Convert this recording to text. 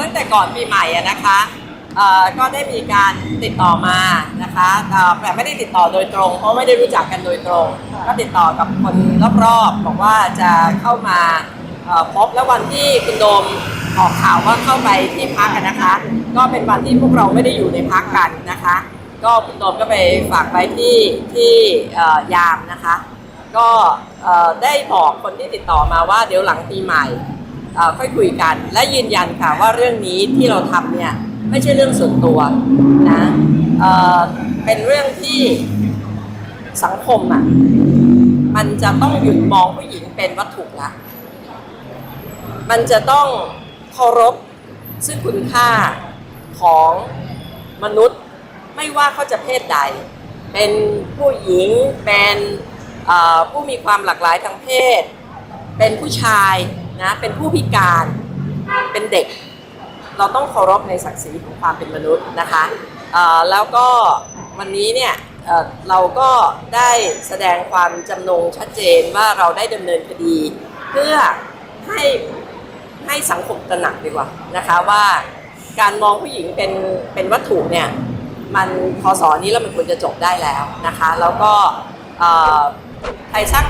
ตั้งแต่ก่อนปีใหม่นะคะก็ได้มีการติดต่อมานะคะแต่ไม่ได้ติดต่อโดยตรง เพราะไม่ได้รู้จักกันโดยตรง ก็ติดต่อกับคนรอบๆบอกว่าจะเข้ามาพบแล้ววันที่คุณโดมออกข่าวว่าเข้าไปที่พักกันนะคะ ก็เป็นวันที่พวกเราไม่ได้อยู่ในพักกันนะคะ ก็คุณโดมก็ไปฝากไว้ที่ที่ยามนะคะ ก็ได้บอกคนที่ติดต่อมาว่าเดี๋ยวหลังปีใหม่ ค่อยคุยกัน และยืนยันค่ะว่าเรื่องนี้ที่เราทำเนี่ยไม่ใช่เรื่องส่วนตัวนะเเป็นเรื่องที่สังคมอะมันจะต้องหยุดมองผู้หญิงเป็นวัตถุละ มันจะต้องเคารพซึ่งคุณค่าของมนุษย์ไม่ว่าเขาจะเพศใด เป็นผู้หญิง เป็นผู้มีความหลากหลายทางเพศ เป็นผู้ชาย นะเป็นผู้พิการเป็นเด็ก เราต้องเคารพในศักดิ์ศรีของความเป็นมนุษย์นะคะแล้วก็วันนี้เนี่ยเเราก็ได้แสดงความจำนงชัดเจนว่าเราได้ดำเนินคดี เพื่อให้ให้สังคมตระหนักดีกว่านะคะว่าการมองผู้หญิงเป็นเป็นวัตถุเนี่ยมันพอสอนนี้แล้วมันควรจะจบได้แล้วนะคะ แล้วก็ไทยสร้าง